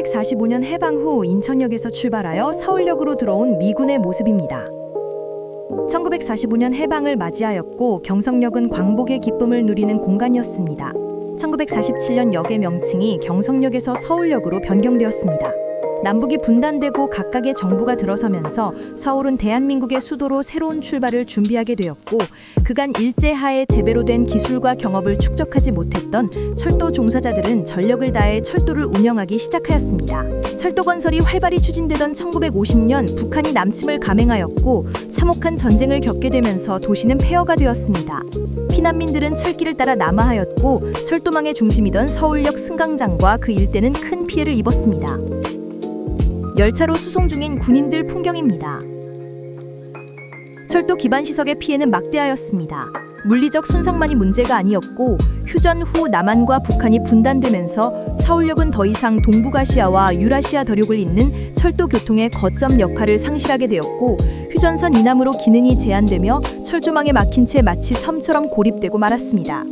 1945년 해방 후 인천역에서 출발하여 서울역으로 들어온 미군의 모습입니다. 1945년 해방을 맞이하였고 경성역은 광복의 기쁨을 누리는 공간이었습니다. 1947년 역의 명칭이 경성역에서 서울역으로 변경되었습니다. 남북이 분단되고 각각의 정부가 들어서면서 서울은 대한민국의 수도로 새로운 출발을 준비하게 되었고 그간 일제하에 제대로 된 기술과 경업을 축적하지 못했던 철도 종사자들은 전력을 다해 철도를 운영하기 시작하였습니다. 철도 건설이 활발히 추진되던 1950년 북한이 남침을 감행하였고 참혹한 전쟁을 겪게 되면서 도시는 폐허가 되었습니다. 피난민들은 철길을 따라 남하하였고 철도망의 중심이던 서울역 승강장과 그 일대는 큰 피해를 입었습니다. 열차로 수송 중인 군인들 풍경입니다. 철도 기반 시설의 피해는 막대하였습니다. 물리적 손상만이 문제가 아니었고 휴전 후 남한과 북한이 분단되면서 서울역은 더 이상 동북아시아와 유라시아 대륙을 잇는 철도 교통의 거점 역할을 상실하게 되었고 휴전선 이남으로 기능이 제한되며 철조망에 막힌 채 마치 섬처럼 고립되고 말았습니다.